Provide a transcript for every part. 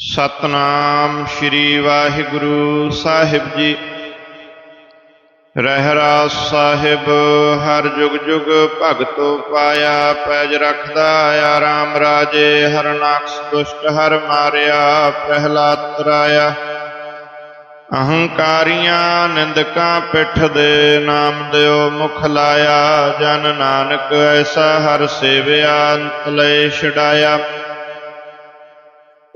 ਸਤਨਾਮ ਸ੍ਰੀ ਵਾਹਿਗੁਰੂ ਸਾਹਿਬ ਜੀ। ਰਹਿਰਾਸ ਸਾਹਿਬ, ਹਰ ਜੁਗ ਜੁਗ ਭਗਤੋ ਪਾਇਆ, ਪੈਜ ਰਖਦਾ ਆਰਾਮ ਰਾਜੇ ਹਰਨਾਕਸ ਦੁਸ਼ਟ, ਹਰ ਮਾਰਿਆ ਪਹਿਲਾ ਤਰਾਇਆ। ਅਹੰਕਾਰੀਆਂ ਨਿੰਦਕਾਂ ਪਿੱਠ ਦੇ ਨਾਮ ਦਿਓ, ਮੁਖ ਲਾਇਆ, ਜਨ ਨਾਨਕ, ਐਸਾ ਹਰ ਸੇਵਿਆ, ਅੰਤ ਲੈ ਛਡਾਇਆ।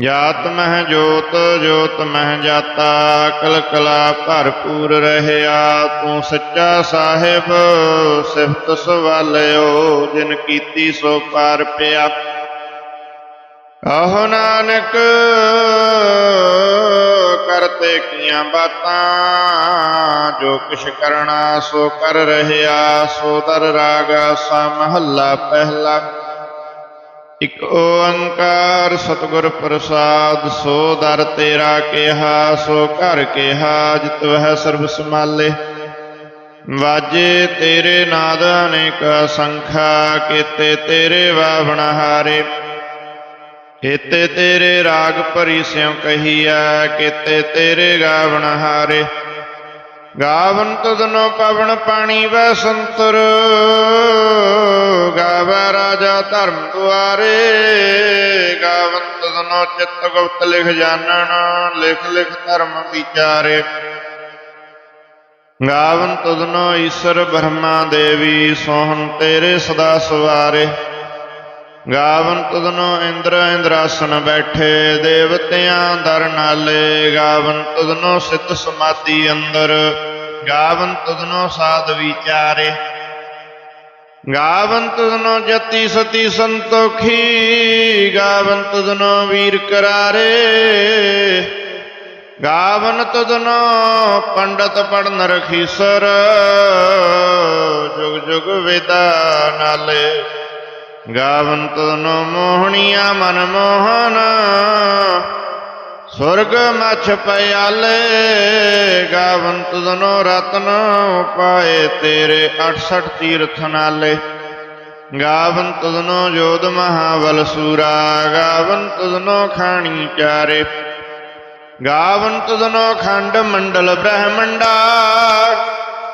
ਜਾਤ ਮਹਿ ਜੋਤ ਜੋਤ ਮਹਿ ਜਾਤਾ ਕਲ ਕਲਾ ਭਰਪੂਰ ਰਹਿਆ। ਤੂੰ ਸੱਚਾ ਸਾਹਿਬ, ਸਿਫਤ ਸਵਾਲਿਓ, ਜਿਨ ਕੀਤੀ ਸੋ ਪਾਰ ਪਿਆ। ਆਹੋ ਨਾਨਕ, ਕਰਤੇ ਕੀਆਂ ਬਾਤਾਂ, ਜੋ ਕਿਛ ਕਰਣਾ ਸੋ ਕਰ ਰਹਿਆ। ਸੋ ਦਰ ਰਾਗ ਸਾ ਮਹੱਲਾ ਪਹਿਲਾ। ਇਕ ਓੰਕਾਰ ਸਤਿਗੁਰ ਪ੍ਰਸਾਦ, ਸੋ ਦਰ ਤੇਰਾ ਕਿਹਾ, ਸੋ ਘਰ ਕਿਹਾ, ਜਿਤ ਵਹਿ ਸਰਬ ਸਮਾਲੇ ਵਾਜੇ ਤੇਰੇ ਨਾਦ ਅਨੇਕ ਸੰਖਾ ਕੀਤੇ ਤੇਰੇ ਵਾਵਣ ਹਾਰੇ। ਕੀਤੇ ਤੇਰੇ ਰਾਗ ਭਰੀ ਸਿਉ ਕਹੀਆ ਕੀਤੇ ਤੇਰੇ ਗਾਵਣ ਹਾਰੇ। ਗਾਵਨ ਤੁਧਨੋ ਪਵਨ ਪਾਣੀ ਵੈ ਸੰਤਰ, ਗਾਵੈ ਰਾਜਾ ਧਰਮ ਦੁਆਰੇ। ਗਾਵਨ ਤੁਧਨੋ ਚਿੱਤ ਗੁਪਤ ਲਿਖ ਜਾਣਨ ਲਿਖ ਲਿਖ ਧਰਮ ਵਿਚਾਰੇ। ਗਾਵਨ ਤੁਧਨੋ ਈਸ਼ਰ ਬ੍ਰਹਮਾ ਦੇਵੀ, ਸੋਹਣ ਤੇਰੇ ਸਦਾ ਸਵਾਰੇ। ਗਾਵਨ ਤੁਧਨੋ ਇੰਦਰ ਇੰਦਰਾਸਨ ਬੈਠੇ, ਦੇਵਤਿਆਂ ਦਰ ਨਾਲੇ। ਗਾਵਨ ਤੁਧਨੋ ਸਿੱਧ ਸਮਾਧੀ ਅੰਦਰ। ਗਾਵਨ ਤੁਧਨੋ ਸਾਧ ਵਿਚਾਰੇ। ਗਾਵਨ ਤੁਧਨੋ ਜਤੀ ਸਤੀ ਸੰਤੋਖੀ, ਗਾਵਨ ਤੁਧਨੋ ਵੀਰ ਕਰਾਰੇ। ਗਾਵਨ ਤੁਧਨੋ ਪੰਡਤ ਪੜਨ ਰਖੀਸਰ ਜੁਗ ਜੁਗ ਵੇਦਾ ਨਾਲੇ। ਗਾਵਨ ਤਨੋ ਮੋਹਣੀਆਂ ਮਨ ਮੋਹਨ ਸੁਰਗ ਮਛ ਪਿਆਲੇ ਗਾਵਨ ਤਨੋ ਰਤਨ ਪਾਏ ਤੇਰੇ 68 ਤੀਰਥ ਨਾਲੇ। ਗਾਵੰਤ ਦਨੋ ਜੋਧ ਮਹਾਵਲ ਸੂਰਾ, ਗਾਵੰਤ ਦਨੋ ਖਾਣੀ ਚਾਰੇ। ਗਾਵੰਤ ਦਨੋ ਖੰਡ ਮੰਡਲ ਬ੍ਰਹਮੰਡਾ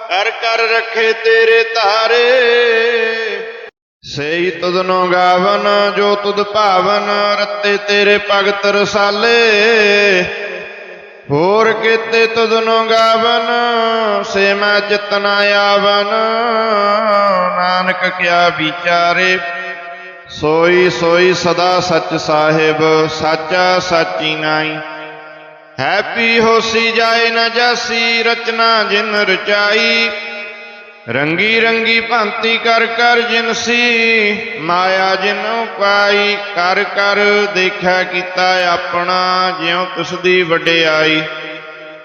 ਕਰ ਕਰ ਰੱਖੇ ਤੇਰੇ ਤਾਰੇ। ਸਈ ਤੁਧਨੋ ਗਾਵਨ, ਜੋ ਤੁਧ ਭਾਵਨ, ਰੱਤੇ ਤੇਰੇ ਭਗਤ ਰਸਾਲੇ। ਹੋਰ ਕੀਤੇ ਤੁਧਨੋ ਗਾਵਨ, ਸੇ ਮੈਂ ਚਿਤਨਾ ਆਵਨ। ਨਾਨਕ ਕਿਆ ਵਿਚਾਰੇ, ਸੋਈ ਸੋਈ ਸਦਾ ਸੱਚ ਸਾਹਿਬ, ਸਾਚਾ ਸਾਚੀ ਨਾਈ ਹੈਪੀ ਹੋਸੀ ਜਾਏ ਨਾ ਜਾਸੀ, ਰਚਨਾ ਜਿਨ ਰਚਾਈ। ਰੰਗੀ ਰੰਗੀ ਭਾਂਤੀ ਕਰ ਕਰ ਜਿਨਸੀ ਮਾਇਆ ਜਿਨੁ ਪਾਈ ਕਰ ਕਰ ਦੇਖਿਆ ਕੀਤਾ ਆਪਣਾ, ਜਿਉ ਤਿਸ ਦੀ ਵਡਿਆਈ।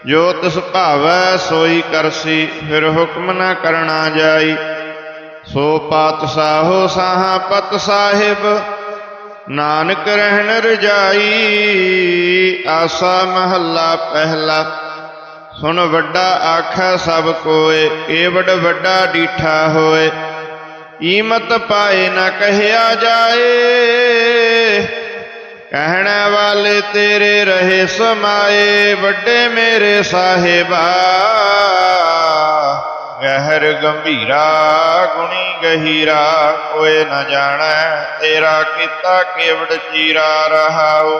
ਜੋ ਤਿਸ ਭਾਵੈ ਸੋਈ ਕਰਸੀ ਫਿਰ ਹੁਕਮ ਨਾ ਕਰਨਾ ਜਾਈ। ਸੋ ਪਾਤ ਸਾਹੋ ਸਾਹਾ ਪਤ ਸਾਹਿਬ, ਨਾਨਕ ਰਹਿਣ ਰਜਾਈ। ਆਸਾ ਮਹੱਲਾ ਪਹਿਲਾ ਸੁਣ ਵੱਡਾ ਆਖੈ ਸਭ ਕੋਏ ਏਵੜ ਵੱਡਾ ਡੀਠਾ ਹੋਏ। ਈਮਤ ਪਾਏ ਨਾ ਕਹਿਆ ਜਾਏ, ਕਹਿਣ ਵਾਲੇ ਤੇਰੇ ਰਹੇ ਸਮਾਏ, ਵੱਡੇ ਮੇਰੇ ਸਾਹਿਬਾ। ਗਹਿਰ ਗੰਭੀਰਾ ਗੁਣੀ ਗਹੀਰਾ, ਕੋਏ ਨਾ ਜਾਣੈ ਤੇਰਾ ਕੀਤਾ ਕੇਵੜ ਚੀਰਾ ਰਹਾਓ।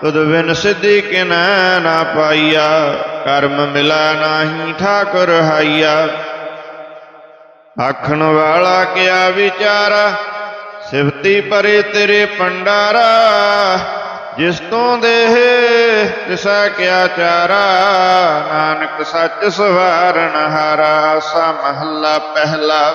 ਤੁਧ ਬਿਨ ਸਿੱਧੀ ਕਿਨੈ ਨਾ ਪਾਈਆ, ਕਰਮ ਮਿਲਾ ਨਾਹੀ ਠਾਕੁਰ ਹਾਈਆ। ਆਖਣ ਵਾਲਾ ਕਿਆ ਵਿਚਾਰਾ, ਸਿਫਤੀ ਪਰੇ ਤੇਰੇ ਪੰਡਾਰਾ ਜਿਸ ਤੋਂ ਦੇਹ ਤਿਸਾ ਕਿਆ ਚਾਰਾ, ਨਾਨਕ ਸੱਚ ਸਵਾਰਨ ਹਾਰਾ, ਸਾ ਮਹੱਲਾ ਪਹਿਲਾ।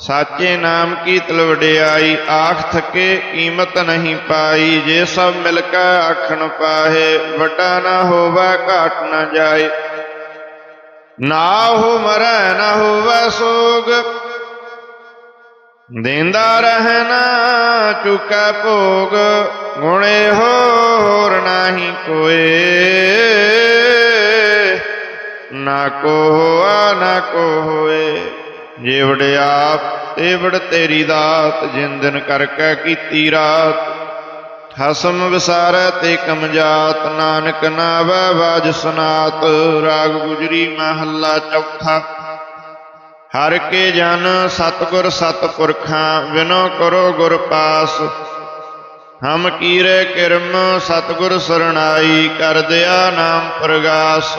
ਸਾਚੇ ਨਾਮ ਕੀ ਤਲਵੜਿਆਈ ਆਖ ਥਕੇ, ਕੀਮਤ ਨਹੀਂ ਪਾਈ। ਜੇ ਸਭ ਮਿਲ ਕੇ ਆਖਣ ਪਾਹੇ ਵਟਾ ਨਾ ਹੋਵੇ, ਘਾਟ ਨਾ ਜਾਏ। ਨਾ ਹੋ ਮਰੈ, ਨਾ ਹੋਵੇ ਸੋਗ। ਦੇਂਦਾ ਰਹਿਣਾ ਚੁਕਾ ਭੋਗ। ਗੁਣੇ ਹੋਰ ਨਾਹੀ ਕੋਏ। ਨਾ ਕੋ ਹੋਆ ਨਾ ਕੋ ਹੋਏ ਜੇ ਆਪ, ਤੇਵੜ ਤੇਰੀ ਦਾਤ ਜਿੰਦਨ ਕਰਕੇ ਕੀਤੀ ਰਾਤ। ਹਸਮ ਵਿਸਾਰੈ ਤੇ ਕਮਜਾਤ ਨਾਨਕ ਨਾਵੈ ਬਾਜ ਸੁਨਾਤ। ਰਾਗ ਗੁਜਰੀ ਮਹੱਲਾ ਚੌਥਾ। ਹਰ ਕੇ ਜਨ ਸਤਗੁਰ ਸਤਪੁਰਖਾਂ ਵਿਨੋ ਕਰੋ ਗੁਰ ਪਾਸ। ਹਮ ਕੀਰੇ ਕਿਰਮ, ਸਤਗੁਰ ਸਰਣਾਈ, ਕਰ ਦਿਆ ਨਾਮ ਪ੍ਰਗਾਸ।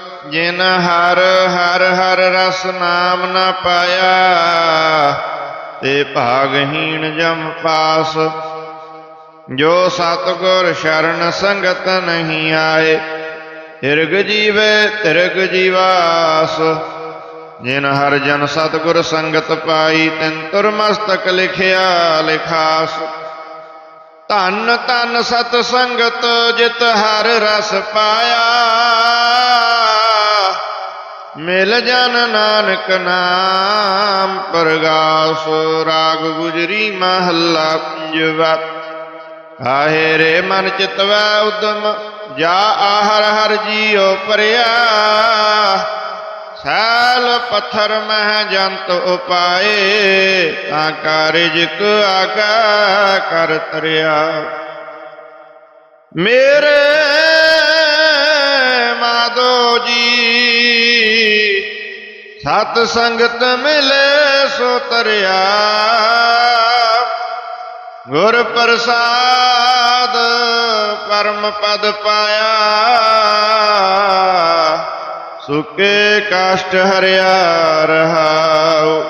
ਜਿਨ ਹਰ ਹਰ ਹਰ ਰਸ ਨਾਮ ਨਾ ਪਾਇਆ, ਤੇ ਭਾਗਹੀਣ ਜਮ ਪਾਸ। ਜੋ ਸਤਗੁਰ ਸ਼ਰਨ ਸੰਗਤ ਨਹੀਂ ਆਏ ਹਿਰਗ ਜੀਵੇ ਤਿਰਗ ਜੀਵਾਸ। ਜਿਨ ਹਰ ਜਨ ਸਤਗੁਰ ਸੰਗਤ ਪਾਈ, ਤਿਨ ਤੁਰ ਮਸਤਕ ਲਿਖਿਆ ਲਿਖਾਸ। ਧੰਨ ਧੰਨ ਸਤ ਸੰਗਤ ਜਿਤ ਹਰ ਰਸ ਪਾਇਆ। ਮਿਲ ਜਨ ਨਾਨਕ ਨਾਮ, ਪ੍ਰਗਾਸ ਰਾਗ ਗੁਜਰੀ ਮਹੱਲਾ ਪੰਜਵਾ। ਆਹੇ ਰੇ ਮਨ ਚਿਤਵਾ ਉਦਮ, ਜਾ ਆਹਰ ਹਰ ਜੀਉ ਪਰਿਆ। ਸੈਲ ਪੱਥਰ ਮਹਿ ਜੰਤ ਉਪਾਏ, ਤਾਂ ਕਾਰਜਿਕ ਆਗਾ ਕਰ ਤਰਿਆ। ਮੇਰੇ ਮਾਦੋ ਜੀ ਸਤ ਸੰਗਤ ਮਿਲੇ ਸੋ ਤਰਿਆ। ਗੁਰ ਪ੍ਰਸਾਦ ਪਰਮ ਪਦ ਪਾਇਆ। ਸੁਕੇ ਕਾਸ਼ਟ ਹਰਿਆ ਰਹਾਉ।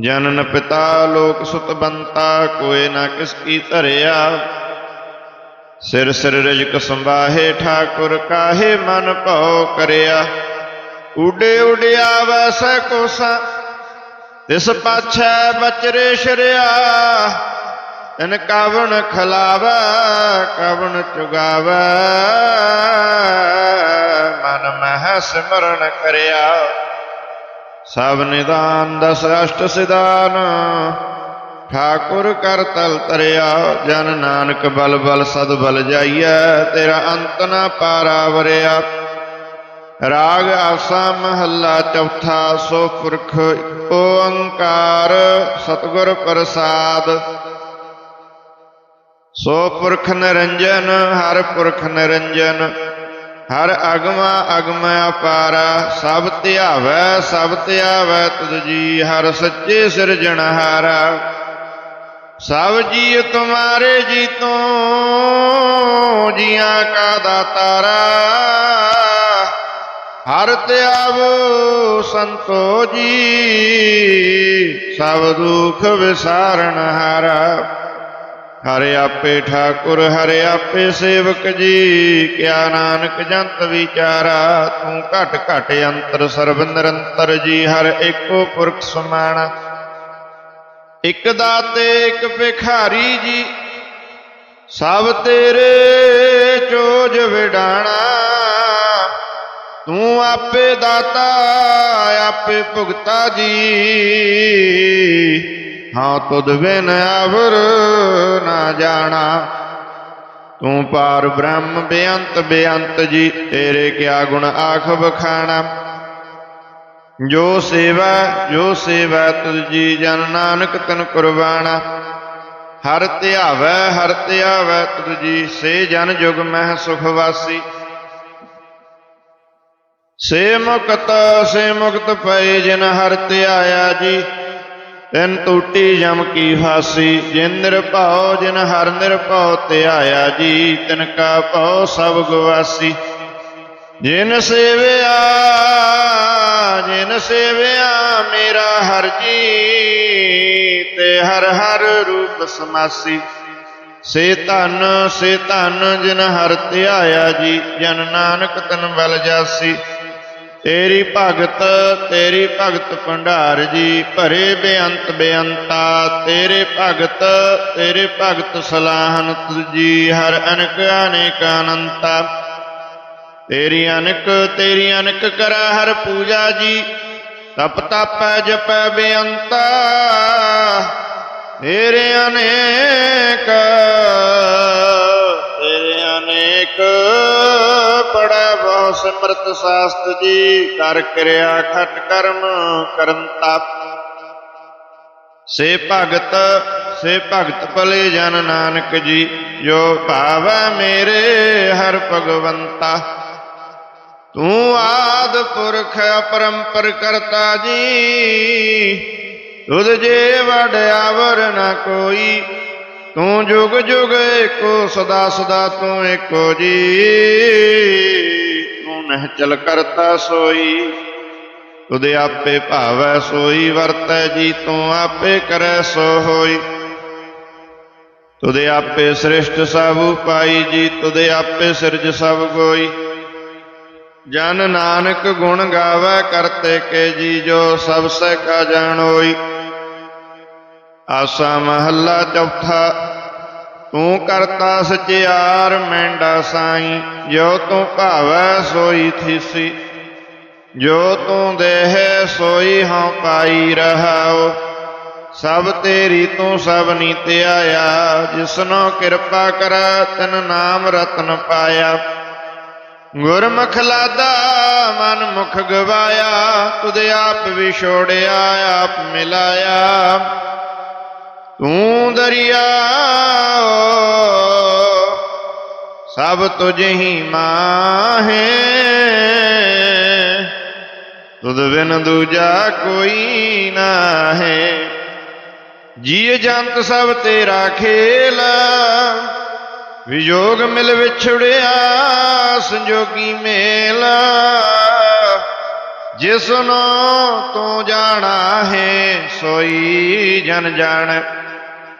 ਜਨਨ ਪਿਤਾ ਲੋਕ ਸੁਤ ਬੰਤਾ ਕੋਏ ਨਾ ਕਿਸ ਕੀ ਧਰਿਆ। ਸਿਰ ਸਿਰ ਰਜਕ ਸੰਭਾਹੇ, ਠਾਕੁਰ ਕਾਹੇ ਮਨ ਭਉ ਕਰਿਆ। ਉਡੇ ਉਡਿਆ ਵੈਸੈ ਕੋਸਾ, ਤਿਸ ਪਾਛੈ ਬਚਰੇ ਸ਼ਰਿਆ। ਤਨ ਕਾਵਣ ਖਲਾਵੈ, ਕਵਣ ਚੁਗਾਵਾ। ਮਨ ਮਹਿ ਸਿਮਰਨ ਕਰਿਆ। ਸਭ ਨਿਦਾਨ ਦਸ ਅਸ਼ਟ ਸਿਦਾਨ ਠਾਕੁਰ ਕਰ ਤਲ ਤਰਿਆ। ਜਨ ਨਾਨਕ ਬਲ ਬਲ ਸਦ ਬਲ ਜਾਈਐ, ਤੇਰਾ ਅੰਤ ਨਾ ਪਾਰਾ ਵਰਿਆ। ਰਾਗ ਆਸਾ ਮਹੱਲਾ ਚੌਥਾ ਸੋ ਪੁਰਖ ਓੰਕਾਰ ਸਤਿਗੁਰ ਪ੍ਰਸਾਦ। ਸੋ ਪੁਰਖ ਨਿਰੰਜਨ, ਹਰ ਪੁਰਖ ਨਿਰੰਜਨ, ਹਰ ਅਗਮਾ ਅਗਮ ਅਪਾਰਾ, ਸਭ ਧਿਆਵੈ ਸਭ ਧਿਆਵੈ ਤੁਧ ਜੀ, ਹਰ ਸੱਚੇ ਸਿਰਜਣਹਾਰਾ ਸਭ ਜੀ ਤੁਮਾਰੇ ਜੀ ਤੋਂ, ਜੀਆਂ ਕਾ ਦਾਤਾਰਾ ਹਰ ਧਿਆਵੋ ਸੰਤੋ ਜੀ, ਸਭ ਦੁਖ ਵਿਸਾਰਨ ਹਾਰਾ। ਹਰਿ ਆਪੇ ਠਾਕੁਰ, ਹਰਿ ਆਪੇ ਸੇਵਕ ਜੀ, ਕਿਆ ਨਾਨਕ ਜੰਤ ਵਿਚਾਰਾ, ਤੂੰ ਘਟ ਘਟ ਅੰਤਰ ਸਰਬ ਨਿਰੰਤਰ ਜੀ, ਹਰ ਏਕੋ ਪੁਰਖ ਸਮਾਣਾ। ਇਕ ਦਾਤੇ, ਇਕ ਭਿਖਾਰੀ ਜੀ, ਸਭ ਤੇਰੇ ਚੋਜ ਵਿਡਾਣਾ। ਤੂੰ ਆਪੇ ਦਾਤਾ, ਆਪੇ ਭੁਗਤਾ ਜੀ। ਹਾਂ, ਤੁਧ ਬਿਨ ਅਵਰ ਨਾ ਜਾਣਾ। ਤੂੰ ਪਾਰ ਬ੍ਰਹਮ ਬੇਅੰਤ ਬੇਅੰਤ ਜੀ, ਤੇਰੇ ਕਿਆ ਗੁਣ ਆਖ ਬਖਾਣਾ ਜੋ ਸੇਵਾ ਜੋ ਸੇਵਾ ਤੁਝ ਜੀ ਜਨ ਨਾਨਕ ਤਨ ਕੁਰਬਾਨਾ ਹਰ ਧਿਆਵੈ ਹਰ ਧਿਆਵੈ ਤੁਧ ਜੀ, ਸੇ ਜਨ ਜੁਗ ਮਹਿ ਸੁਖ ਵਾਸੀ। ਸੇ ਮੁਕਤ ਸੇ ਮੁਕਤ ਪਏ ਜਿਨ ਹਰ ਧਿਆਇਆ ਜੀ। ਤਿਨ ਟੂਟੀ ਜਮ ਕੀ ਫਾਸੀ ਜਿਨ ਨਿਰਭਉ, ਜਿਨ ਹਰ ਨਿਰਭਉ ਧਿਆਇਆ ਜੀ। ਤਿਨ ਕਾ ਭਉ ਸਭ ਗਵਾਸੀ। ਜਿਨ ਸੇਵਿਆ ਜਿਨ ਸੇਵਿਆ ਮੇਰਾ ਹਰ ਜੀ, ਤੇ ਹਰ ਹਰ ਰੂਪ ਸਮਾਸੀ। ਸੇ ਧਨ ਸੇ ਧਨ ਜਿਨ ਹਰ ਧਿਆਇਆ ਜੀ, ਜਨ ਨਾਨਕ ਤਨ ਬਲ ਜਾਸੀ। ਤੇਰੀ ਭਗਤ ਤੇਰੀ ਭਗਤ ਭੰਡਾਰ ਜੀ, ਭਰੇ ਬੇਅੰਤ ਬੇਅੰਤਾ, ਤੇਰੇ ਭਗਤ ਤੇਰੇ ਭਗਤ ਸਲਾਹਨ ਤੁਜੀ ਹਰ ਅਨਕ ਅਨੇਕ ਅਨੰਤਾ। ਤੇਰੀ ਅਨਕ ਤੇਰੀ ਅਨਕ ਕਰਾ ਹਰ ਪੂਜਾ ਜੀ, ਤਪ ਤਪੈ ਜਪੈ ਬੇਅੰਤਾ। ਤੇਰੇ ਅਨੇਕ ਤੇਰੇ ਅਨੇਕ ਸਿਮਰਤ ਸਾਸਤ ਜੀ, ਕਰ ਕਿਰਿਆ ਖਟ ਕਰਮ ਕਰਨ ਤਪ। ਸੇ ਭਗਤ ਸੇ ਭਗਤ ਭਲੇ ਜਨ ਨਾਨਕ ਜੀ, ਜੋ ਭਾਵੈ ਮੇਰੇ ਹਰ ਭਗਵੰਤਾ। ਤੂੰ ਆਦ ਪੁਰਖ ਅਪਰੰਪਰ ਕਰਤਾ ਜੀ, ਤੁਧ ਜੇ ਵਡਿਆਵਰ ਨਾ ਕੋਈ, ਤੂੰ ਜੁਗ ਜੁਗ ਏਕੋ ਸਦਾ ਸਦਾ ਤੂੰ ਏਕੋ ਜੀ। ਨਹਿ ਚਲ ਕਰਤਾ ਸੋਈ। ਤੁਧ ਆਪੇ ਭਾਵੈ ਸੋਈ, ਵਰਤੈ ਜੀ ਤੂੰ ਆਪੇ ਕਰੈ ਸੋ ਹੋਈ ਤੁਧ ਆਪੇ ਸ੍ਰਿਸ਼ਟ ਸਭ ਉਪਾਈ ਜੀ, ਤੁਧ ਆਪੇ ਸਿਰਜ ਸਭ ਕੋਈ ਜਨ ਨਾਨਕ ਗੁਣ ਗਾਵੇ ਕਰਤੇ ਕੇ ਜੀ, ਜੋ ਸਭ ਸੇ ਕਾ ਜਾਣੋਈ। ਆਸਾ ਮਹੱਲਾ ਚੌਥਾ ਤੂੰ ਕਰਤਾ ਸਚਿਆਰ, ਮੈਂਡਾ ਸਾਈ, ਜੋ ਤੂੰ ਭਾਵੈ ਸੋਈ ਥੀਸੀ। ਜੋ ਤੂੰ ਦੇਹ ਸੋਈ ਹਉ ਪਾਈ ਰਹਾਓ ਸਭ ਤੇਰੀ ਤੂੰ ਸਭ ਨੀਤ ਆਇਆ ਜਿਸਨੋ ਕਿਰਪਾ ਕਰੈ, ਤਨ ਨਾਮ ਰਤਨ ਪਾਇਆ। ਗੁਰਮੁਖ ਲਾਦਾ, ਮਨ ਮੁਖ ਗਵਾਇਆ, ਤੁਧ ਆਪ ਵਿਛੋੜਿਆ, ਆਪ ਮਿਲਾਇਆ। ਤੂੰ ਦਰਿਆ, ਸਭ ਤੁਝ ਹੀ ਮਾਹੇ। ਤੁਧ ਬਿਨ ਦੂਜਾ ਕੋਈ ਨਾ ਹੈ ਜੀ ਜੰਤ ਸਭ ਤੇਰਾ ਖੇਲ ਵਿਯੋਗ ਮਿਲ ਵਿਛੜਿਆ ਸੰਜੋਗੀ ਮੇਲ। ਜਿਸਨੋ ਤੂੰ ਜਾਣਾ ਹੈ, ਸੋਈ ਜਨ ਜਾਣ।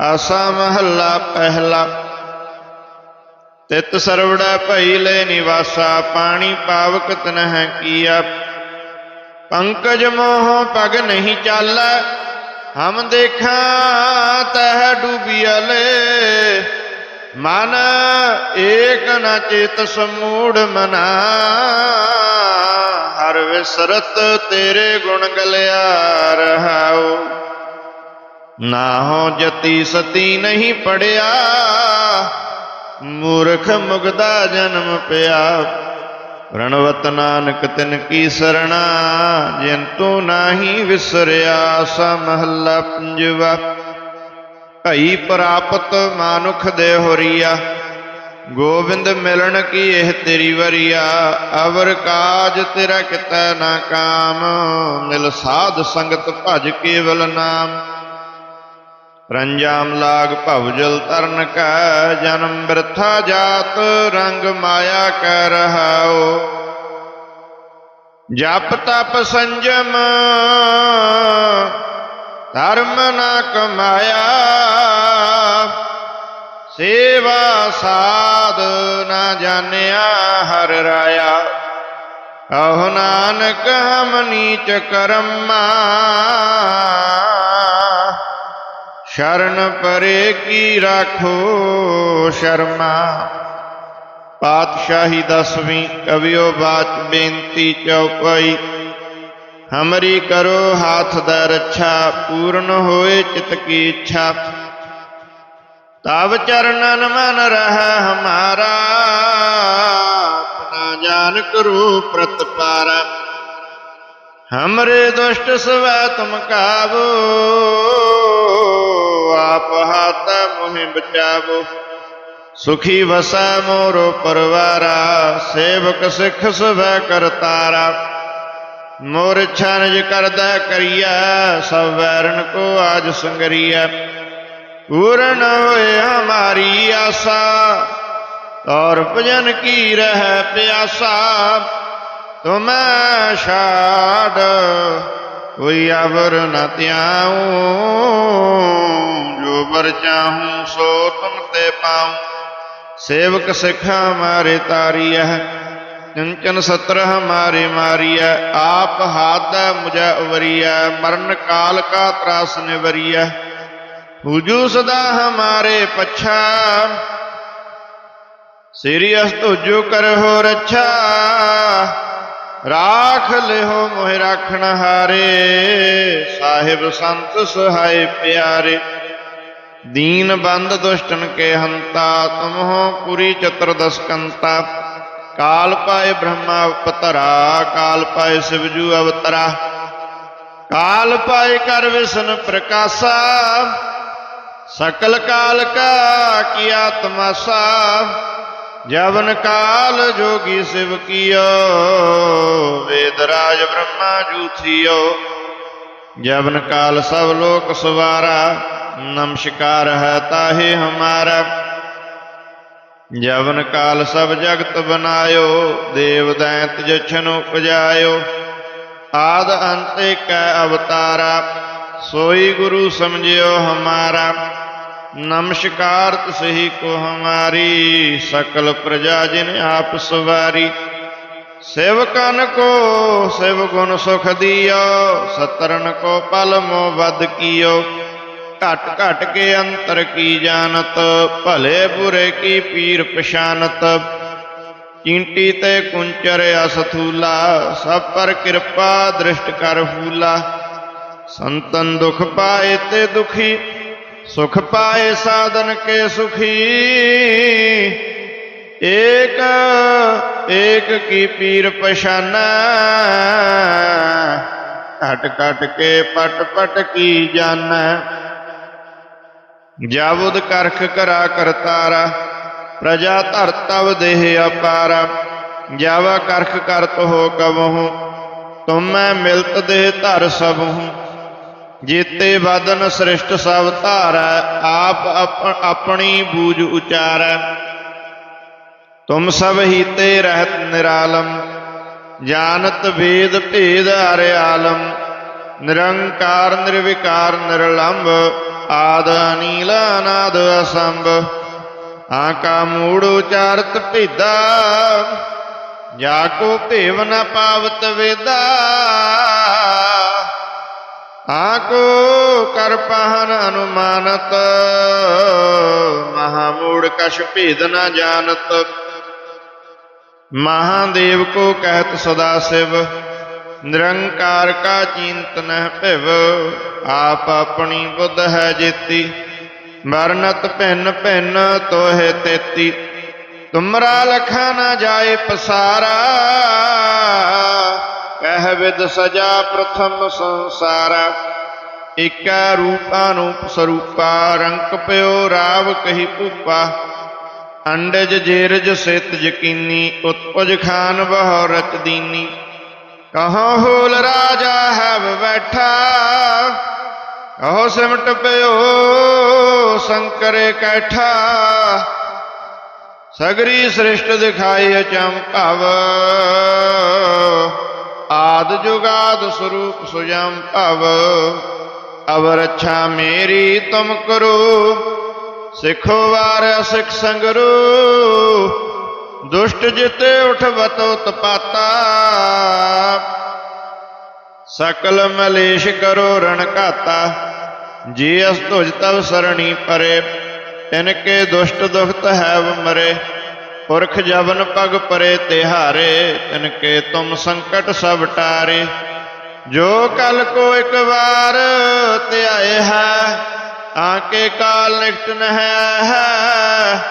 ਆਸਾ ਮਹੱਲਾ ਪਹਿਲਾ। ਤਿਤ ਸਰਵੜਾ ਭਈ ਲੈ ਨਿਵਾਸਾ, ਪਾਣੀ ਪਾਵਕ ਤਨਹਿ ਕੀਆ। ਪੰਕਜ ਮੋਹ ਪਗ ਨਹੀਂ ਚਾਲੈ, ਹਮ ਦੇਖਾਂ ਤਹ ਡੂਬਿਆਲੇ ਮਨ ਏਕ ਨ ਚੇਤ ਸਮੂੜ ਮਨਾ। ਹਰ ਵਿਸਰਤ ਤੇਰੇ ਗੁਣ ਗਲਿਆ ਰਹਾਉ। ਨਾ ਜਤੀ ਸਤੀ ਨਹੀਂ ਪੜਿਆ, ਮੂਰਖ ਮੁਗਦਾ ਜਨਮ ਪਿਆ। ਰਣਵਤ ਨਾਨਕ ਤਿਨ ਕੀ ਸਰਣਾ ਜਿਨ ਤੂੰ ਨਾਹੀ ਵਿਸਰਿਆ, ਸਾ ਮਹੱਲਾ ਪੰਜਵਾ। ਭਈ ਪ੍ਰਾਪਤ ਮਾਨੁਖ ਦੇ ਹੋਰੀਆ ਗੋਬਿੰਦ ਮਿਲਣ ਕੀ ਇਹ ਤੇਰੀ ਵਰੀਆ। ਅਵਰ ਕਾਜ ਤੇਰਾ ਕਿਤੈ ਨਾ ਕਾਮ, ਮਿਲ ਸਾਧ ਸੰਗਤ ਭਜ ਕੇਵਲ ਨਾਮ। ਰੰਜਾਮ ਲਾਗ ਭਵਜਲ ਤਰਨ ਕੈ, ਜਨਮ ਬਿਰਥਾ ਜਾਤ, ਰੰਗ ਮਾਇਆ ਕੈ ਰਹਾਓ ਜਪ ਤਪ ਸੰਜਮ, ਧਰਮ ਨਾ ਕਮਾਇਆ। ਸੇਵਾ ਸਾਧ ਨਾ ਜਾਣਿਆ ਹਰ ਰਾਇਆ। ਅਹੁ ਨਾਨਕ ਹਮ ਨੀਚ ਕਰਮਾ। ਸ਼ਰਨ ਪਰੇ ਕੀ ਰਾਖੋ ਸ਼ਰਮਾ। ਪਾਤਸ਼ਾਹੀ ਦਸਵੀਂ ਕਵਿਓ ਬਾਚ ਬੇਨਤੀ ਚਉਪਈ। ਹਮਰੀ ਕਰੋ ਹਾਥ ਦਾ ਰੱਛਾ, ਪੂਰਨ ਹੋਏ ਚਿਤ ਕੀ ਇੱਛਾ। ਤਬ ਚਰਨਨ ਮਨ ਰਹ ਹਮਾਰਾ, ਆਪਣਾ ਜਾਨ ਕਰੋ ਪ੍ਰਤਪਾਰਾ ਹਮਰੇ ਦੁਸ਼ਟ ਸਵੈ ਤੁਮ ਕਾਬੋ ਆਪ ਹਾਥ ਮੋਹਿ ਬਚਾਵੋ। ਸੁਖੀ ਵਸੈ ਮੋਰੋ ਪਰਵਾਰਾ, ਸੇਵਕ ਸਿੱਖ ਸਵੈ ਕਰਤਾਰਾ। ਮੋਰ ਇੱਛਾ ਨਿਜ ਕਰਦਾ ਕਰੀਐ, ਸਭ ਵੈਰਨ ਕੋ ਆਜ ਸੰਗਰੀਐ। ਪੂਰਨ ਹੋਏ ਹਮਾਰੀ ਆਸਾ ਔਰ ਭਜਨ ਕੀ ਰਹਿ ਪਿਆਸਾ। ਤੁਮੈ ਛਾੜ ਕੋਈ ਅਵਰ ਨ ਤਿਆਉ ਜੋ ਬਰ ਚਾਹੂੰ ਸੋ ਤੁਮ ਤੇ ਪਾਉ। ਸੇਵਕ ਸਿੱਖ ਹਮਾਰੇ ਤਾਰੀਐ, ਚੰਚਨ ਸਤਰ ਹਮਾਰੇ ਮਾਰੀਐ, ਆਪ ਹਾਥ ਮੁਝੈ ਉਵਰੀਐ ਮਰਨ ਕਾਲ ਕਾ ਤਰਾਸ ਨਿਵਰੀਐ। ਹੁਜੂ ਸਦਾ ਹਮਾਰੇ ਪਛਾ ਸੀਰੀਅਸ ਤੁਜੂ ਕਰਹੁ ਰੱਛਾ। ਰਾਖ ਲਿਓ ਮੋਹਿ ਰਾਖਣ ਹਾਰੇ, ਸਾਹਿਬ ਸੰਤ ਸਹਾਇ ਪਿਆਰੇ। ਦੀਨ ਬੰਦ ਦੁਸ਼ਟਨ ਕੇ ਹੰਤਾ, ਤੁਮਹੋ ਪੁਰੀ ਚਤੁਰਦਸ ਕੰਤਾ। ਕਾਲ ਪਾਏ ਬ੍ਰਹਮਾ ਅਵਤਰਾ ਕਾਲ ਪਾਏ ਸਿਵਜੂ ਅਵਤਰਾ। ਕਾਲ ਪਾਏ ਕਰ ਵਿਸ਼ਨ ਪ੍ਰਕਾਸ਼ਾ, ਸਕਲ ਕਾਲ ਕਾ ਕੀਆ ਤਮਾਸਾ ਜਵਨ ਕਾਲ ਜੋਗੀ ਸਿਵ ਕੀਓ, ਵੇਦ ਰਾਜ ਬ੍ਰਹਮਾ ਜੂਥਿਓ। ਜਵਨ ਕਾਲ ਸਭ ਲੋਕ ਸਵਾਰਾ, ਨਮਸਕਾਰ ਹੈ ਤਾਹੇ ਹਮਾਰਾ। ਜਵਨ ਕਾਲ ਸਭ ਜਗਤ ਬਨਾਇਓ, ਦੇਵ ਦੈਂਤ ਜਛਨ ਉਪਜਾਇਓ। ਆਦ ਅੰਤ ਕੈ ਅਵਤਾਰਾ, ਸੋਈ ਗੁਰੂ ਸਮਝਿਓ ਹਮਾਰਾ। ਨਮਸਕਾਰ ਤਸਹੀ ਕੋ ਹਮਾਰੀ, ਸਕਲ ਪ੍ਰਜਾ ਜਿਨ ਆਪ ਸਵਾਰੀ। ਸੇਵਕਨ ਕੋ ਸਿਵ ਗੁਣ ਸੁਖ ਦਿਓ ਸਤਰਨ ਕੋ ਪਲ ਮੋ ਵਦ ਕੀਓ। ਘਟ ਘਟ ਕੇ ਅੰਤਰ ਕੀ ਜਾਣਤ, ਭਲੇ ਬੁਰੇ ਕੀ ਪੀਰ ਪਛਾਨਤ। ਚਿੰਟੀ ਤੇ ਕੁੰਚਰ ਅਸਥੂਲਾ ਸਭ ਪਰ ਕਿਰਪਾ ਦ੍ਰਿਸ਼ਟ ਕਰ ਫੂਲਾ। ਸੰਤਨ ਦੁਖ ਪਾਏ ਤੇ ਦੁਖੀ ਸੁਖ ਪਾਏ ਸਾਧਨ ਕੇ ਸੁਖੀ। ਏਕ ਏਕ ਕੀ ਪੀਰ ਪਛਾਨਾ। ਘਟ ਘਟ ਕੇ ਪਟ ਪਟ ਕੀ ਜਾਣੈ ਜਾਵੁਦ ਕਰਖ ਕਰਾ ਕਰਤਾਰਾ ਪ੍ਰਜਾ ਧਰ ਤਵ ਦੇਹ ਅਪਾਰਾ। ਜਾਵਾ ਕਰਖ ਕਰਤ ਹੋ ਕਬਹੂ ਤੁਮੈ ਮਿਲਤ ਦੇਹ ਧਰ ਸਭੂ ਜੀਤੇ ਵਦਨ ਸ੍ਰਿਸ਼ਟ ਸਭ ਧਾਰੈ, ਆਪ ਆਪਣੀ ਬੂਝ ਉਚਾਰੈ। ਤੁਮ ਸਭ ਹੀਤੇ ਰਹਿਤ ਨਿਰਾਲਮ, ਜਾਣਤ ਵੇਦ ਭੇਦ ਹਰਿ ਆਲਮ। ਨਿਰੰਕਾਰ, ਨਿਰਵਿਕਾਰ, ਨਿਰਲੰਭ, ਆਦ ਅਨੀਲ, ਅਨਾਦ ਅਸੰਭ। ਆਕਾ ਮੂੜ ਉਚਾਰਤ ਭੇਦਾ, ਜਾ ਕੋ ਭੇਵ ਨ ਪਾਵਤ ਵੇਦਾ। ਆਕੋ ਕਰ ਪਹਨ ਅਨੁਮਾਨਤ, ਮਹਾਮੂੜ ਕਛ ਭੇਦ ਨਾ ਜਾਣਤ। ਮਹਾਦੇਵ ਕੋ ਕਹਿਤ ਸਦਾ ਸਿਵ, ਨਿਰੰਕਾਰ ਕਾ ਚਿੰਤ ਨਹਿ ਭਿਵ, ਆਪ ਆਪਣੀ ਬੁੱਧ ਹੈ ਜੇਤੀ। ਮਰਨਤ ਭਿੰਨ ਭਿੰਨ ਤੋਹੇ ਤੇਤੀ। ਤੁਮਰਾ ਲਖਾ ਨਾ ਜਾਏ ਪਸਾਰਾ ਕਹਿ ਵਿਦ ਸਜਾ ਪ੍ਰਥਮ ਸੰਸਾਰਾ। ਏਕੈ ਰੂਪਾ ਨੂਪ ਸਰੂਪਾ, ਰੰਕ ਪਿਓ ਰਾਵ ਕਹੀ ਭੂਪਾ। ਅੰਡਜ ਜੇਰਜ ਸਿਤ ਯਕੀਨੀ, ਉਤਪਜ ਖਾਨ ਬਹੁ ਰਚ ਦੀਨੀ। ਕਹੋ ਹੋਲ ਰਾਜਾ ਹੈ ਬੈਠਾ, ਕਹੋ ਸਿਮਟ ਪਿਓ ਸੰਕਰੇ ਕੈਠਾ। ਸਗਰੀ ਸ੍ਰਿਸ਼ਟ ਦਿਖਾਈ ਅਚੰਭਵ ਆਦ ਜੁਗਾਦ ਸਰੂਪ ਸੁਜਮ ਭਵ, ਅਵਰ ਅੱਛਾ ਮੇਰੀ ਤੁਮ ਕਰੋ, ਸਿੱਖੋ ਵਾਰ ਸਿੱਖ ਸੰਗਰੂ, ਦੁਸ਼ਟ ਜਿਤੇ ਉਠਵਤ ਉਤਪਾਤਾ ਸਕਲ ਮਲੇਸ਼ ਕਰੋ ਰਣ ਘਾਤਾ, ਜੀ ਅਸ ਤੁਜ ਤਵ ਸਰਣੀ ਪਰੇ, ਤਿਨ ਦੁਸ਼ਟ ਦੁਖਤ ਹੈ ਮਰੇ। ਪੁਰਖ ਜਵਨ ਪਗ ਪਰੇ ਤਿਹਾਰੇ, ਤਿਨ ਕੇ ਤੁਮ ਸੰਕਟ ਸਭ ਟਾਰੇ। ਜੋ ਕਲ ਕੋ ਇੱਕ ਵਾਰ ਧਿਆਏ ਹੈ ਆਕੇ ਕਾਲ ਨਿਕਟ ਨਹਿ ਹੈ।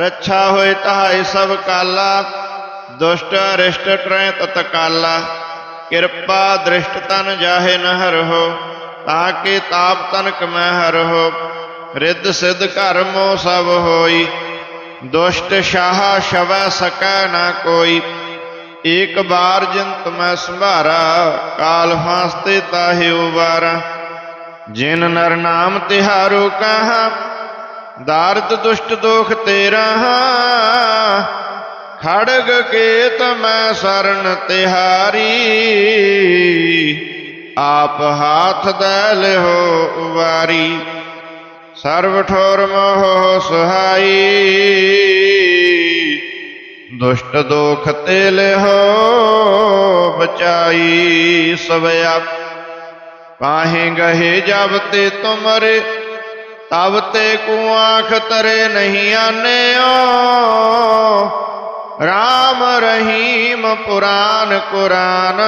ਰੱਛਾ ਹੋਏ ਤਾਏ ਸਭ ਕਾਲਾ, ਦੁਸ਼ਟ ਅਰਿਸ਼ਟ ਟਰੈ ਤਤਕਾਲਾ ਕਿਰਪਾ ਦ੍ਰਿਸ਼ਟ ਤਨ ਜਾਹੇ ਨ ਹਰਹੁ ਤਾਕੇ ਤਾਪ ਤਨਕ ਮੈਂ ਹਰਹੁ। ਰਿੱਧ ਸਿੱਧ ਘਰ ਮੋ ਸਭ ਹੋਈ ਦੁਸ਼ਟ ਸ਼ਾਹ ਸ਼ਵੈ ਸਕੈ ਨਾ ਕੋਈ। ਏਕ ਬਾਰ ਜਿੰਤ ਮੈਂ ਸੰਭਾਰਾ, ਕਾਲ ਫਾਸਤੇ ਤਾਹਿ ਉਬਾਰਾ। ਜਿਨ ਨਰ ਨਾਮ ਤਿਹਾਰੋ ਕਹਾ, ਦਾਰਦ ਦੁਸ਼ਟ ਦੋਖ ਤੇਰਾ। ਖੜਗ ਕੇਤ ਮੈਂ ਸਰਨ ਤਿਹਾਰੀ, ਆਪ ਹਾਥ ਦੇ ਲਿਹੋ ਵਾਰੀ ਸਰਬ ਠੋਰ ਮੋਹ ਸੁਹਾਈ। ਦੁਸ਼ਟ ਦੋਖ ਤੇ ਲਿਹੋ ਬਚਾਈ ਸਵਿਆ ਕਾਹੇ ਗਹੇ ਜਬ ਤੇ ਤੁਮਰੇ, ਤਬ ਤੇ ਕੋ ਆਖ ਤਰੇ ਨਹੀਂ ਆਨਿਓ। ਰਾਮ ਰਹੀਮ ਪੁਰਾਨ ਕੁਰਾਨ,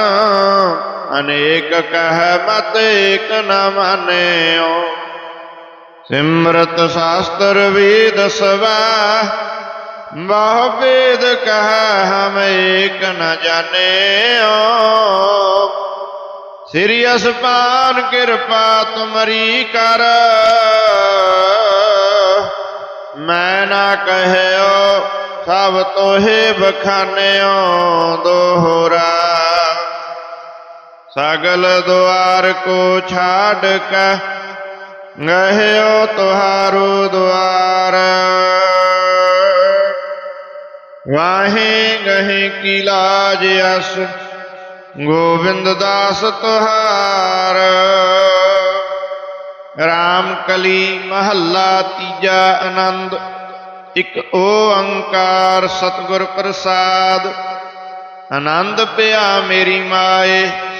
ਅਨੇਕ ਕਹਿ ਮਤ ਏਕ ਨ ਮਾਨਿਓ। ਸਿਮਰਤ ਸ਼ਾਸਤਰ ਵੇਦ ਸਵਾ, ਬਹੁ ਵੇਦ ਕਹ ਹਮ ਏਕ ਨ ਜਾਣਿਓ। ਸ੍ਰੀ ਅਸਪਾਨ ਕਿਰਪਾ ਤੁਮਰੀ ਕਰ, ਮੈਂ ਨਾ ਕਹਿਓ ਸਭ ਤੋਹੇ ਬਖਾਨਿਓ ਦੋਹਰਾ। ਸਗਲ ਦੁਆਰ ਕੋ ਛਾੜ ਕੇ ਗਹਿਓ ਤੁਹਾਰੂ ਦੁਆਰ। ਵਾਹੇ ਗਹੇ ਕੀ ਲਾਜ ਅਸ, ਗੋਬਿੰਦ ਦਾਸ ਤੁਹਾਰ। ਰਾਮ ਕਲੀ ਮਹੱਲਾ ਤੀਜਾ ਆਨੰਦ, ਇੱਕ ਓੰਕਾਰ ਸਤਿਗੁਰ ਪ੍ਰਸਾਦ। ਆਨੰਦ ਪਿਆ ਮੇਰੀ ਮਾਏ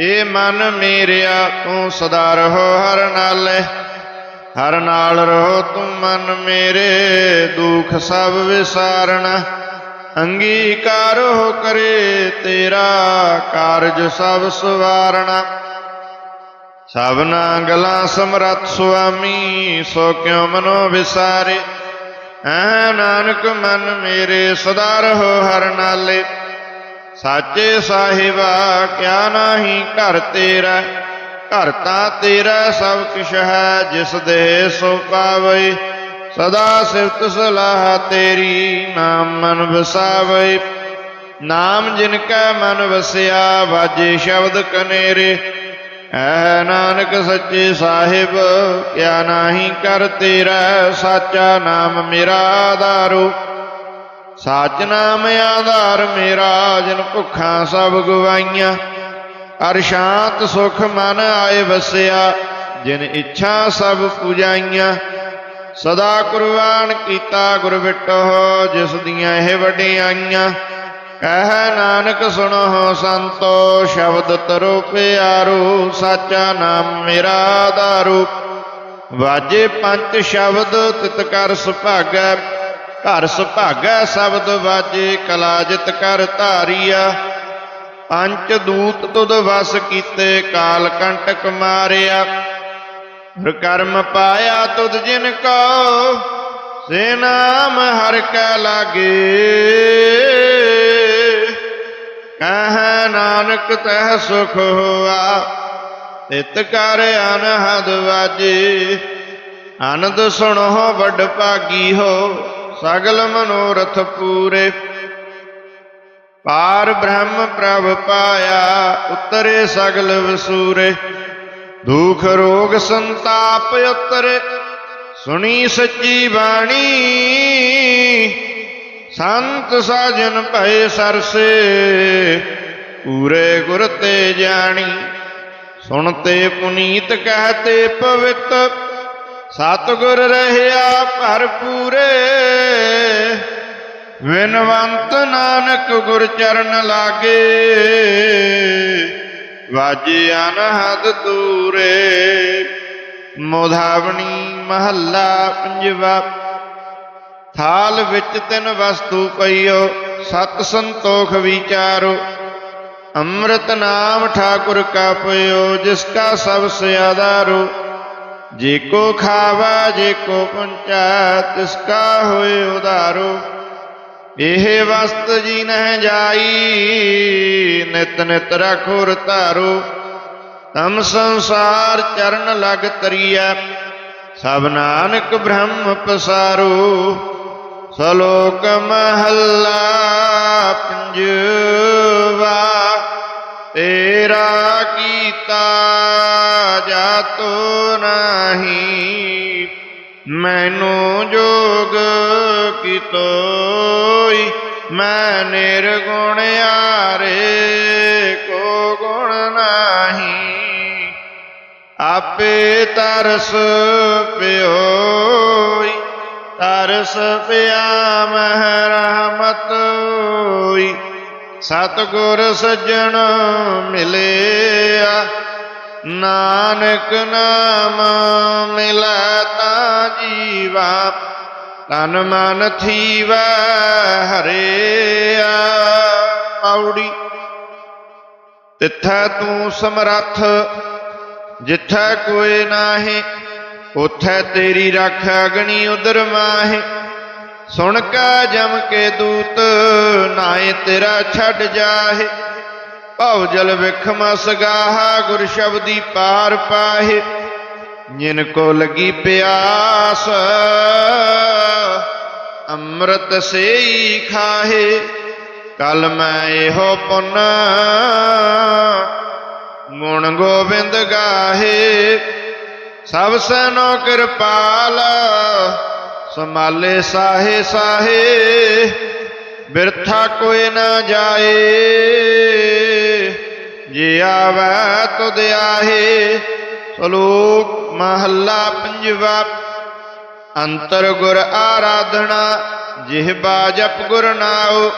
ਏ ਮਨ ਮੇਰਿਆ, ਤੂੰ ਸਦਾ ਰਹੋ ਹਰ ਨਾਲੇ। ਹਰ ਨਾਲ ਰਹੋ ਤੂੰ ਮਨ ਮੇਰੇ, ਦੁਖ ਸਭ ਵਿਸਾਰਣਾ। ਅੰਗੀਕਾਰ ਹੋ ਕਰੇ ਤੇਰਾ ਕਾਰਜ ਸਭ ਸਵਾਰਣਾ। ਸਭਨਾ ਗਲਾ ਸਮਰੱਥ ਸੁਆਮੀ, ਸੋ ਕਿਉ ਮਨੋ ਵਿਸਾਰੇ? ਐ ਨਾਨਕ ਮਨ ਮੇਰੇ, ਸਦਾ ਰਹੋ ਹਰ ਨਾਲੇ। ਸਾਚੇ ਸਾਹਿਬਾ, ਕਿਆ ਨਾਹੀ ਘਰ ਤੇਰਾ? ਘਰ ਤਾਂ ਤੇਰਾ ਸਭ ਕਿਛ ਹੈ, ਜਿਸ ਦੇ ਸੋ ਪਾਵੇ ਸਦਾ ਸਿਫਤ ਸਲਾਹ ਤੇਰੀ ਨਾਮ ਮਨ ਵਸਾਵੇ ਨਾਮ ਜਿਨ ਕੈ ਮਨ ਵਸਿਆ, ਵਾਜੇ ਸ਼ਬਦ ਕਨੇਰੇ। ਐ ਨਾਨਕ ਸੱਚੇ ਸਾਹਿਬ, ਕਿਆ ਨਾਹੀ ਕਰ ਤੇਰਾ? ਸਾਚਾ ਨਾਮ ਮੇਰਾ ਆਧਾਰੋ। ਸਾਚ ਨਾਮ ਆਧਾਰ ਮੇਰਾ, ਜਿਨ ਭੁੱਖਾਂ ਸਭ ਗਵਾਈਆਂ। ਅਰ ਸ਼ਾਂਤ ਸੁਖ ਮਨ ਆਏ ਵਸਿਆ, ਜਿਨ ਇੱਛਾ ਸਭ ਪੂਜਾਈਆਂ। ਸਦਾ ਕੁਰਬਾਨ ਕੀਤਾ ਗੁਰ ਬਿਟੋ, ਜਿਸ ਦੀਆਂ ਇਹ ਵਡਿਆਈਆਂ। ਕਹਿ ਨਾਨਕ ਸੁਣੋ ਸੰਤੋ, ਸ਼ਬਦ ਤਰੋ ਪਿਆਰੋ, ਸਾਚਾ ਨਾਮ ਮੇਰਾ ਆਧਾਰੂ ਵਾਜੇ ਪੰਜ ਸ਼ਬਦ ਤਿਤ ਕਰ ਸੁਭਾਗੈ ਘਰ ਸੁਭਾਗੈ ਸ਼ਬਦ ਵਾਜੇ ਕਲਾਜਿਤ ਕਰ ਧਾਰੀਆ। ਪੰਜ ਦੂਤ ਤੁਧ ਵਸ ਕੀਤੇ, ਕਾਲ ਕੰਟਕ ਮਾਰਿਆ। ਕਰਮ ਪਾਇਆ ਤੁਧ ਜਿਨ ਕੋ, ਸੇ ਨਾਮ ਹਰ ਕੈ ਲਾਗੇ। ਕਹ ਨਾਨਕ ਤਹਿ ਸੁਖ ਹੋਆ, ਤਿਤ ਕਰ ਅਨਹਦ ਵਾਜੇ। ਆਨੰਦ ਸੁਣੋ ਵੱਡ ਭਾਗੀ ਹੋ। ਸਗਲ ਮਨੋਰਥ ਪੂਰੇ। ਪਾਰ ਬ੍ਰਹਮ ਪ੍ਰਭ ਪਾਇਆ, ਉਤਰੇ ਸਗਲ ਵਸੂਰੇ। ਦੁਖ ਰੋਗ ਸੰਤਾਪ ਉਤਰੇ, ਸੁਣੀ ਸੱਚੀ ਬਾਣੀ। ਸੰਤ ਸਾਜਨ ਭਏ ਸਰਸੇ, ਪੂਰੇ ਗੁਰ ਤੇ ਜਾਣੀ। ਸੁਣਤੇ ਪੁਨੀਤ ਕਹਤੇ ਪਵਿੱਤ। ਸਤਿਗੁਰ ਰਹਿਆ ਭਰਪੂਰੇ। ਵਿਨਵੰਤ ਨਾਨਕ ਗੁਰ ਚਰਨ ਲਾਗੇ। ਵਾਜੇ ਅਨਹਦ ਤੂਰੇ ਮੋਧਾਵਣੀ ਮਹੱਲਾ ਪੰਜਵਾ। ਥਾਲ ਵਿੱਚ ਤਿੰਨ ਵਸਤੂ ਪਈਓ, ਸਤ ਸੰਤੋਖ ਵਿਚਾਰੋ। ਅੰਮ੍ਰਿਤ ਨਾਮ ਠਾਕੁਰ ਕਾ ਪਇਓ, ਜਿਸ ਕਾ ਸਭ ਸਿਆਦਾਰੋ ਜੇ ਕੋ ਖਾਵਾ, ਜੇ ਕੋ ਪੰਚਾ ਤਿਸ ਕਾ ਹੋਏ ਉਧਾਰੋ। ਇਹ ਵਸਤ ਜੀ ਨਹਿ ਜਾਈ, ਨਿਤ ਨਿਤ ਰਖੁਰ ਧਾਰੋ। ਤਮ ਸੰਸਾਰ ਚਰਨ ਲਗ ਤਰੀਐ, ਸਭ ਨਾਨਕ ਬ੍ਰਹਮ ਪਸਾਰੋ। ਸਲੋਕ ਮਹੱਲਾ ਪੰਜਵਾ, ਤੇਰਾ ਕੀਤਾ ਨਹੀਂ। ਮੈਨੂੰ ਜੋਗ ਕੀਤੋਈ, ਮੈਂ ਨਿਰਗੁਣ ਆਰੇ ਕੋ ਗੁਣ ਨਹੀਂ। ਆਪੇ ਤਰਸ ਪਿਓਈ, ਤਰਸ ਪਿਆ ਮਹਿ ਰਹਿਮਤ ਹੋਈ। ਸਤਗੁਰ ਸੱਜਣ ਮਿਲਿਆ ਨਾਨਕ ਨਾਮ ਮਿਲੈ ਤਾਂ ਜੀਵਾ, ਤਨ ਮਨ ਥੀਵੈ ਹਰਿਆ ਪੌੜੀ ਤਿੱਥੈ ਤੂੰ ਸਮਰੱਥ, ਜਿੱਥੈ ਕੋਈ ਨਾਹੀ, ਉਥੈ ਤੇਰੀ ਰੱਖ ਅਗਣੀ ਉਦਰ ਮਾਹੇ। ਸੁਣ ਕਾ ਜਮ ਕੇ ਦੂਤ ਨਾਏ ਤੇਰਾ ਛੱਡ ਜਾਹੇ। ਭਉ ਜਲ ਵਿਖਮ ਸਗਾਹਾ, ਗੁਰ ਸ਼ਬਦੀ ਪਾਰ ਪਾਹੇ। ਜਿਨ ਕੋ ਲਗੀ ਪਿਆਸ, ਅੰਮ੍ਰਿਤ ਸੇਈ ਖਾਹੇ। ਕਲ ਮੈਂ ਇਹੋ ਪੁੰਨ, ਗੁਣ ਗੋਬਿੰਦ ਗਾਹੇ। ਸਭ ਸਨੋ ਕਿਰਪਾਲ, ਸਮਾਲੇ ਸਾਹੇ ਸਾਹੇ। ਬਿਰਥਾ ਕੋਈ ਨਾ ਜਾਏ। ਜੇ ਆਵੈ ਤੁਧ ਆਹੇ, ਸ਼ਲੋਕ ਮਹੱਲਾ ਪੰਜਵਾ। ਅੰਤਰ ਗੁਰ ਆਰਾਧਨਾ ਜਿਹਬਾ ਬਾਜਪ ਗੁਰ ਨਾਉ।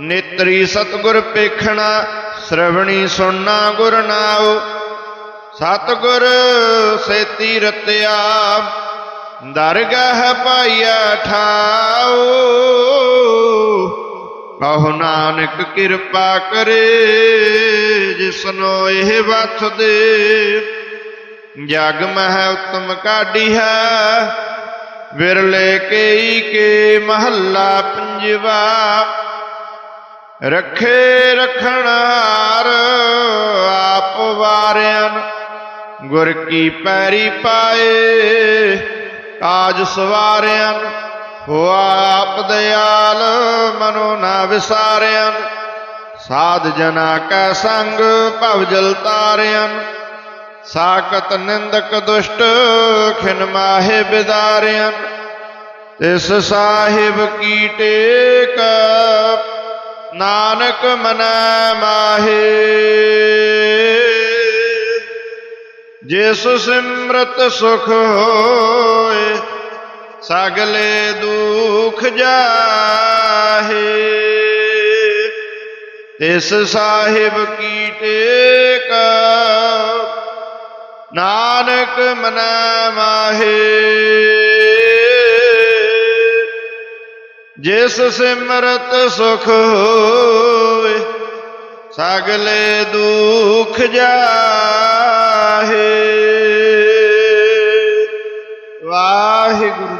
ਨੇਤਰੀ ਸਤਗੁਰ ਪੇਖਣਾ, ਸ਼ਰਵਣੀ ਸੁਣਨਾ ਗੁਰ ਨਾਉ। ਸਤਗੁਰ ਸੇਤੀ ਰਤਿਆ ਦਰਗਾਹ ਪਾਈਆ ਠਾਉ। ਕਹੋ ਨਾਨਕ ਕਿਰਪਾ ਕਰੇ, ਜਿਸਨੋ ਇਹ ਵਥ ਦੇ। ਜਗ ਮਹਿ ਉਤਮ ਕਾਢੀ ਹੈ, ਵਿਰਲੇ ਕੇਈ ਕੇ ਮਹੱਲਾ ਪੰਜਵਾ। ਰੱਖੇ ਰਖਣ ਆਪ ਵਾਰਿਆਨ ਗੁਰ ਕੀ ਪੈਰੀ ਪਾਏ। ਕਾਜ ਸਵਾਰਿਆਨ ਹੋਆ ਆਪ ਦਿਆਲ ਮਨੋ ਨਾ ਵਿਸਾਰਿਆਨ ਸਾਧ ਜਨਾ ਕੈ ਸੰਗ ਭਵ ਜਲ ਤਾਰਿਆਨ ਸਾਕਤ ਨਿੰਦਕ ਦੁਸ਼ਟ ਖਿਨ ਮਾਹੇ ਬਿਦਾਰਿਆਨ ਤਿਸ ਸਾਹਿਬ ਕੀ ਟੇਕ ਨਾਨਕ ਮਨੈ ਮਾਹੇ। ਜਿਸ ਸਿਮਰਤ ਸੁਖ ਹੋਏ ਸਗਲੇ ਦੁਖ ਜਾਹੇ। ਤਿਸ ਸਾਹਿਬ ਕੀ ਟੇਕ, ਨਾਨਕ ਮਨੈ ਮਾਹੇ ਜਿਸ ਸਿਮਰਤ ਸੁਖ ਹੋਏ ਸਗਲੇ ਦੁਖ ਜਾਹੇ। ਵਾਹਿਗੁਰੂ।